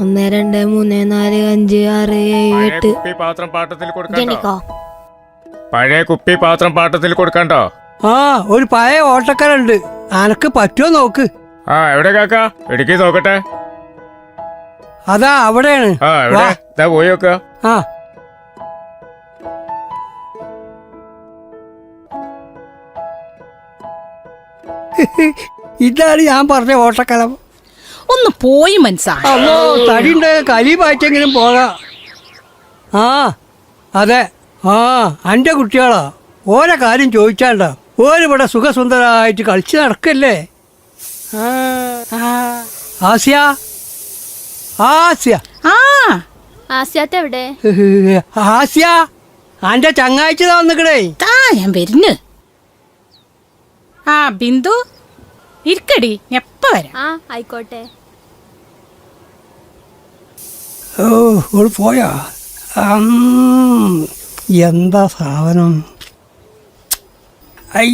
ഒന്ന് രണ്ട് മൂന്ന് നാല് അഞ്ച് ആറ് ഏഴ് പഴയ എട്ട്. കുപ്പി പാത്രം പാട്ടത്തിൽ കൊടുക്കണ്ടോ? ജനിക്കോ. പഴയ കുപ്പി പാത്രം പാട്ടത്തിൽ കൊടുക്കണ്ടോ? ആ ഒരു പഴയ ഓട്ടക്കാരുണ്ട് അനക്ക് പറ്റുമോ നോക്ക്. ആ എവിടെ കാക്ക? ഇടുക്കി നോക്കട്ടെ. അതാ അവിടെയാണ്. ആ എവിടെ? വാ. ഇതാ പോയി നോക്കുക ആ. ഇതാണ് ഞാൻ പറഞ്ഞ ഓട്ടക്കലം. ഒന്ന് പോയി മനസ്സാ. അമ്മോ തടിയുണ്ട്. കലി പാറ്റെങ്കിലും പോകാം. ആ അതെ. ആ അന്റെ കുട്ടികളാ. ഓരോ കാര്യം ചോദിച്ചാണ്ട. ഓരിവിടെ സുഖസുന്ദരമായിട്ട് കളിച്ച് നടക്കല്ലേ. ആസിയ. ആസിയ. ആ. ആസ്യാത്ത എവിടെ? ആസിയ അന്റെ ചങ്ങാഴ്ച വന്നിക്കണേ. താ ഞാൻ വരുന്നു. ആ ബിന്ദു ഇരിക്കടി. ഞാൻ എപ്പ വരാം. ആ ആയിക്കോട്ടെ. ഓ ഓൾ പോയാ? എന്താ സാധനം? ഐ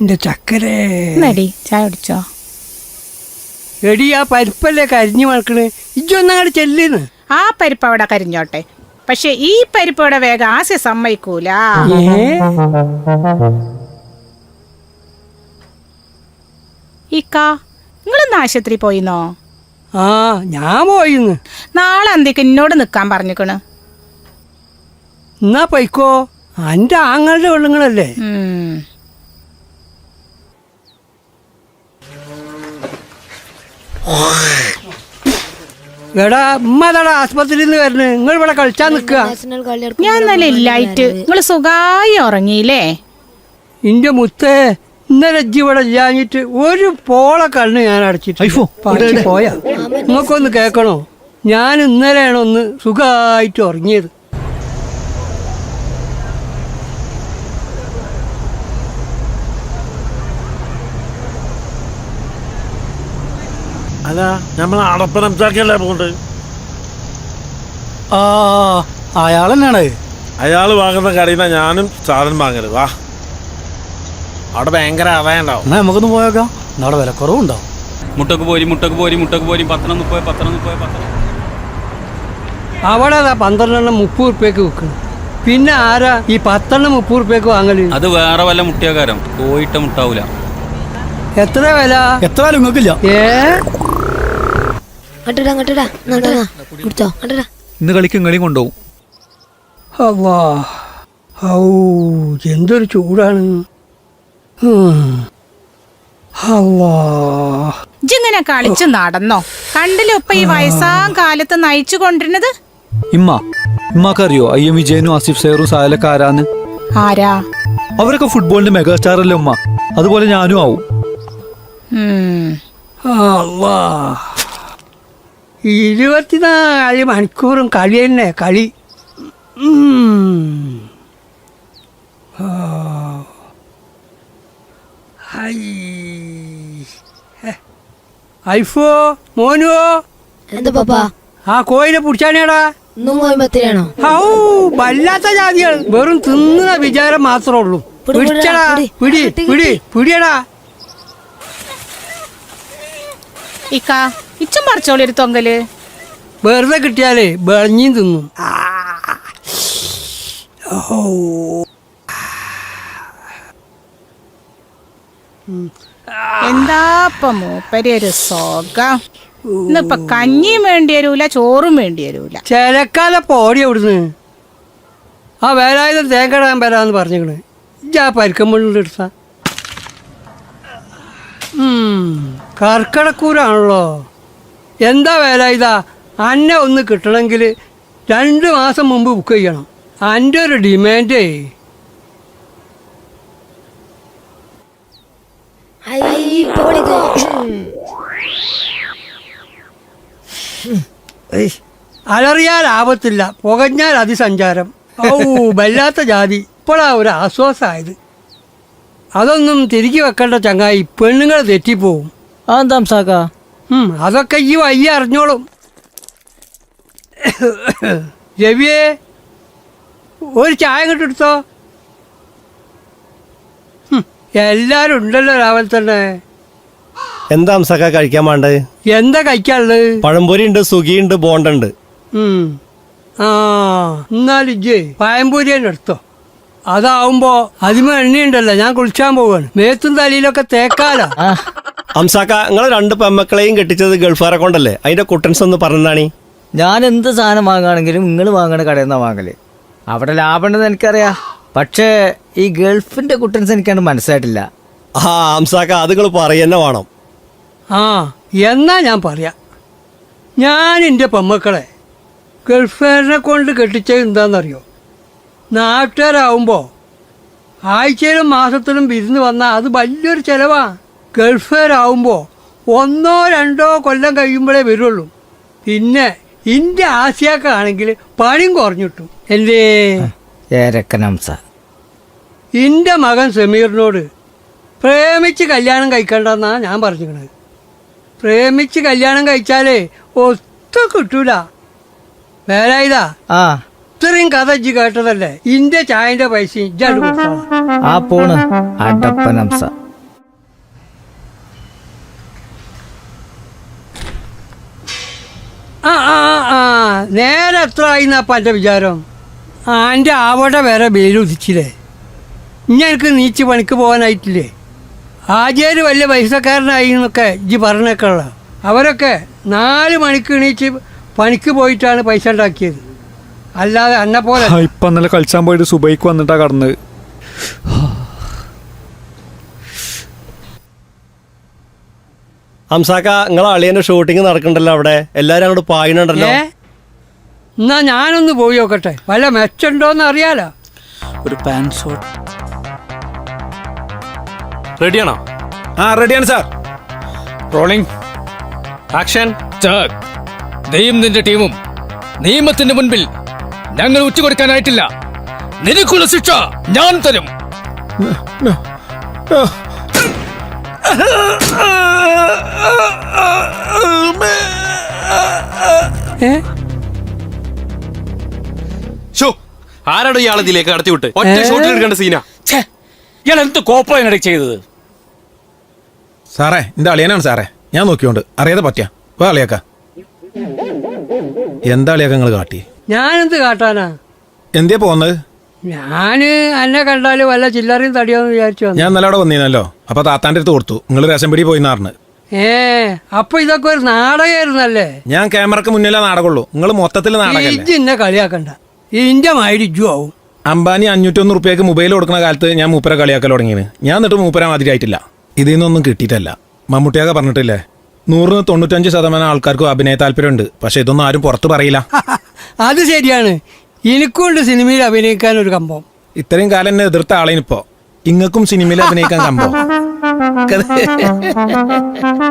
എന്റെ ചക്കരേ. ചായ കുടിച്ചോ? എടി ആ പരിപ്പല്ലേ കരിഞ്ഞു വളക്കണ്. ഇജ്ജൊന്നങ്ങോട്ട് ചെല്ലിന്ന്. ആ പരിപ്പ് അവിടെ കരിഞ്ഞോട്ടെ. പക്ഷെ ഈ പരിപ്പ് ഇവിടെ വേഗം ആസ്യ സമ്മതിക്കൂല. ഇക്ക ഇക്കാ നിങ്ങളൊന്ന് ആശുപത്രി പോയിന്നോ? ആ ഞാൻ പോയിന്ന്. നാളെ അന്തിക്ക് എന്നോട് നിക്കാൻ പറഞ്ഞിക്കണ്. എന്നാ പൈക്കോ അന്റെ ആങ്ങളുടെ വെള്ളങ്ങളല്ലേ. എടാ ഉമ്മ അതാടാ ആസ്പത്രിയിൽ നിന്ന് വരണേ നിങ്ങൾ ഇവിടെ കളിച്ചാൻ നിൽക്കുക. ഞാൻ നല്ല ഇല്ലായിട്ട് നിങ്ങൾ സുഖായി ഉറങ്ങിയില്ലേ? ഇന്റെ മുത്തേ ഇന്നലെ ഇവിടെ ഇല്ലാഞ്ഞിട്ട് ഒരു പോള കണ്ണ് ഞാൻ അടച്ചിട്ട് പോയാ. നിങ്ങൾക്കൊന്ന് കേൾക്കണോ? ഞാൻ ഇന്നലെയാണ് ഒന്ന് സുഖമായിട്ട് ഉറങ്ങിയത്. അല്ല നമ്മൾ അടപ്പനംചാക്കല്ലേ പോണ്ട് ആ അയാൾ തന്നെയാണ് അയാൾ വാങ്ങുന്ന കടയിൽ നിന്നാണ് ഞാനും സാധനം വാങ്ങരുത് വാ. അവിടെ ഭയങ്കര ആദായം എന്നാ നമുക്കൊന്ന് പോയേക്കാം. അവിടെ വിലക്കുറവുണ്ടാവും മുട്ടക്ക് പോരി മുട്ടക്ക് പോരി മുട്ടക്ക് പോരി പത്തനം മുപ്പത് പത്തനം മുപ്പത് പത്തനം അവിടെ അതാ പന്ത്രണ്ടെണ്ണം മുപ്പത് റുപ്യക്ക് വിൽക്കണം. പിന്നെ ആരാ ഈ പത്തെണ്ണം മുപ്പത് റുപ്യക്ക് വാങ്ങൽ? അത് വേറെ വല്ല മുട്ടിയാകാരം പോയിട്ട് മുട്ടാവൂല. എത്ര വില? എത്ര വില നിങ്ങൾക്കില്ല? ഏ? അങ്ങട്ടിടാ അങ്ങട്ടിടാ. നട്ടതാ കുടിച്ചോ അങ്ങട്ടിടാ ഇന്ന് കളിക്കും കളി കൊണ്ടുപോകും. ഔ എന്തൊരു ചൂടാണ്. അല്ലാ കളിച്ചു നടന്നോ? കണ്ടില്ലേ ഇപ്പൊ ഈ വയസ്സാം കാലത്ത് നയിച്ചു കൊണ്ടിരുന്നത്? ഇമ്മ ഇമ്മക്കറിയോ? ഐ എം വിജയനും ആസിഫ് സേറും ആരാന്ന് ആരാ? അവരൊക്കെ ഫുട്ബോളിന്റെ മെഗാസ്റ്റാർ അല്ലേ ഉമ്മ? അതുപോലെ ഞാനും ആവും. ഇരുപത്തിനാല് മണിക്കൂറും കളി തന്നെ കളി ഉം. ആ. ഹൈ. ഹെ. ഐഫോ മോനുവോ എന്താ പാപ്പാ? ആ കോയിനെ പിടിച്ചാനേടാ. ഇന്നും കോയമ്പത്തിലാണോ ഔ വല്ലാത്ത ജാതികൾ. വെറും തിന്നുന്ന വിചാരം മാത്രമേ ഉള്ളൂ. പിടി, പിടി, പിടിച്ചടാ. പിടി. പിടി കിട്ടി, പിടി കിട്ടി. പിടിയടാ. ഇക്ക ഇച്ചും പറിച്ചോളി ഒരു തൊങ്കൽ. വെറുതെ കിട്ടിയാലേ വെളഞ്ഞും തിന്നും. ആ. എന്താപ്പ മൂപ്പരി ഒരു സുഖം ഇന്നിപ്പൊ കഞ്ഞിയും വേണ്ടി വരൂല ചോറും വേണ്ടി വരൂല. ചെലക്കാല പോടി അവിടുന്ന് ആ വേലായുധം തേങ്ങടാൻ വരാന്ന് പറഞ്ഞിക്കണ്. ഞാൻ പരിക്കമ്പള്ളിൽ എടുത്ത കർക്കടക്കൂരാണല്ലോ. എന്താ വേലായുധ? അന്നെ ഒന്ന് കിട്ടണമെങ്കിൽ രണ്ട് മാസം മുമ്പ് ബുക്ക് ചെയ്യണം. അന്റെ ഒരു ഡിമാൻഡേ ഐ, ഇപ്പൊ വിളിക്കോ ഏയ്, അലറിയാൽ ആപത്തില്ല. പുകഞ്ഞാൽ അതിസഞ്ചാരം. ഔ വല്ലാത്ത ജാതി. ഇപ്പോഴാ ഒരു ആശ്വാസമായത് അതൊന്നും തിരികെ വെക്കേണ്ട ചങ്ങായി. പെണ്ണുങ്ങൾ തെറ്റിപ്പോവും. അതെന്താ സാക്ക? ഉം, അതൊക്കെ ഈ വയ്യ അറിഞ്ഞോളും. രവിയെ ഒരു ചായ കിട്ടെടുത്തോ എല്ലാരും ഉണ്ടല്ലോ രാവിലെ തന്നെ. എന്താ അംസക്ക കഴിക്കാൻ വേണ്ടത്? എന്താ കഴിക്കാനുള്ളത്? പഴംപൊരി ഉണ്ട് സുഖിയുണ്ട് ബോണ്ടുണ്ട്. ഉം. ആ എന്നാലും ഇജ്ജ് പഴംപൊരി തന്നെ എടുത്തോ. അതാവുമ്പോ അതിമ എണ്ണയുണ്ടല്ലോ ഞാൻ കുളിച്ചാൻ പോവാണ്. മേത്തും തലയിലൊക്കെ തേക്കാല. അംസാക്ക നിങ്ങൾ രണ്ട് പെമ്മക്കളെയും കെട്ടിച്ചത് ഗൾഫാറെ കൊണ്ടല്ലേ? അതിന്റെ കുട്ടൻസ് ഒന്ന് പറഞ്ഞാണി ഞാൻ എന്ത് സാധനം വാങ്ങുകയാണെങ്കിലും നിങ്ങൾ വാങ്ങണ കടയിൽ നിന്നാണ് വാങ്ങൽ. അവിടെ ലാഭമുണ്ടെന്ന് എനിക്കറിയാ. പക്ഷേ ഈ ഗൾഫിന്റെ കുട്ടൻസ് എനിക്കാണ് മനസ്സിലായിട്ടില്ല. ആ അംസാക്ക അത് നിങ്ങൾ പറയുന്നെ വേണം. ആ എന്നാ ഞാൻ പറയാം. ഞാൻ എന്റെ പെമ്മക്കളെ ഗൾഫുകാരനെ കൊണ്ട് കെട്ടിച്ചത് എന്താണെന്നറിയോ നാട്ടുകാരാവുമ്പോൾ ആഴ്ചയിലും മാസത്തിലും വിരുന്ന് വന്നാൽ അത് വലിയൊരു ചിലവാണ് ഗൾഫുകാരാവുമ്പോൾ ഒന്നോ രണ്ടോ കൊല്ലം കഴിയുമ്പോഴേ വരുള്ളൂ. പിന്നെ ഇന്ത്യ ആസിയാക്കാണെങ്കിൽ പണിയും കുറഞ്ഞിട്ടു. എന്തേ? ഏരക്കനംസ എന്റെ മകൻ സമീറിനോട് പ്രേമിച്ച് കല്യാണം കഴിക്കണ്ടെന്നാ ഞാൻ പറഞ്ഞിരിക്കണത്. പ്രേമിച്ച് കല്യാണം കഴിച്ചാലേ ഒത്തു കിട്ടൂല. വേറെ ഇതാ ആ. ഇത്രയും കഥ ഇജ്ജ് കേട്ടതല്ലേ? ഇന്റെ ചായന്റെ പൈസ ഇജ്ജാണ്ട് കൊടുത്തോളാം ആ പോണ്. അടപ്പനംസ ആ ആ ആ നേരെ എത്ര ആയിന്നപ്പ എന്റെ വിചാരം? ആ എന്റെ ആവട്ടെ വേറെ വേരുദിച്ചില്ലേ ഇനി എനിക്ക് നീച്ച് പണിക്ക് പോകാനായിട്ടില്ലേ? ആചാര്യ വലിയ പൈസക്കാരനായി എന്നൊക്കെ ഇജ്ജ് പറഞ്ഞേക്കുള്ള അവരൊക്കെ നാല് മണിക്ക് എണീച്ച് പണിക്ക് പോയിട്ടാണ് പൈസ ഉണ്ടാക്കിയത്. അല്ലാതെ എന്നെ പോലെ ഇപ്പൊ ഇന്നലെ കളിച്ചാൻ പോയിട്ട് സുബൈക്ക് വന്നിട്ടാ കടന്നത് അംസാക്ക നിങ്ങളെ അളിയന്റെ ഷൂട്ടിംഗ് നടക്കണ്ടല്ലോ അവിടെ? എല്ലാരും അങ്ങോട്ട് പായണുണ്ടല്ലോ ഏ? എന്നാ ഞാനൊന്ന് പോയി നോക്കട്ടെ. വല്ല മെച്ചുണ്ടോന്ന് അറിയാലോ. ഒരു പാൻ ഷോട്ട് റെഡിയാണോ ആ റെഡിയാണ് സാർ റോളിംഗ് ആക്ഷൻ നെയ്യും നീയും നിന്റെ ടീമും നിയമത്തിന്റെ മുൻപിൽ ഞങ്ങൾ ഉച്ചകൊടുക്കാനായിട്ടില്ല നിനക്കുള്ള ശിക്ഷ ഞാൻ തരും. ആരാണ് ഷോ ആരാടോ ഇയാളെ ഇതിലേക്ക് കടത്തി വിട്ട് ഒറ്റ? ഷോട്ടിൽ എടുക്കേണ്ട സീനാ ഇയാൾ എന്ത് കോപ്പ ചെയ്തത്? സാറേ എന്റെ അളിയനാണ് സാറേ. ഞാൻ നോക്കിയോണ്ട്. അറിയാതെ പറ്റിയ. വാ അളിയാക്ക. എന്താ അളിയാക്ക നിങ്ങൾ കാട്ടി? ഞാനെന്ത് കാട്ടാനാ? എന്തിയാ പോന്നത്? ഞാൻ എന്നെ കണ്ടാൽ വല്ല ചില്ലറയും തടിയോന്ന് വിചാരിച്ചു വന്നു. ഞാൻ ഇന്നലെ അവിടെ വന്നിരുന്നല്ലോ അപ്പൊ താത്താന്റെ അടുത്ത് കൊടുത്തു. നിങ്ങൾ രസം പിടി പോയി നാറിന് ഏ അപ്പൊ ഇതൊക്കെ ഒരു നാടകമായിരുന്നല്ലേ? ഞാൻ ക്യാമറക്ക് മുന്നിലേ നാടകമുള്ളൂ. നിങ്ങൾ മൊത്തത്തിൽ നാടകല്ലേ? ഇജ്ജ് എന്നെ കളിയാക്കണ്ട. ഇന്റെ മാരിജു ഇജ്ജു ആവും. അംബാനി അഞ്ഞൂറ്റൊന്ന് റുപ്യക്ക് മൊബൈൽ കൊടുക്കുന്ന കാലത്ത് ഞാൻ മൂപ്പര കളിയാക്കൽ തുടങ്ങിയത് ഞാൻ എന്നിട്ട് മൂപ്പര മാതിരി ആയിട്ടില്ല. ഇതിൽ നിന്നൊന്നും കിട്ടിയിട്ടല്ല. മമ്മൂട്ടിയാകെ പറഞ്ഞിട്ടില്ലേ? നൂറിന് തൊണ്ണൂറ്റഞ്ച് ശതമാനം ആൾക്കാർക്കും അഭിനയ താല്പര്യമുണ്ട്. പക്ഷെ ഇതൊന്നും ആരും പുറത്ത് പറയില്ല. അത് ശരിയാണ്. എനിക്കുണ്ട് സിനിമയിൽ അഭിനയിക്കാൻ ഒരു കമ്പം. ഇത്രയും കാലം എന്നെ എതിർത്ത ആളേനിപ്പോ. ഇങ്ങക്കും സിനിമയിൽ അഭിനയിക്കാൻ കമ്പോ.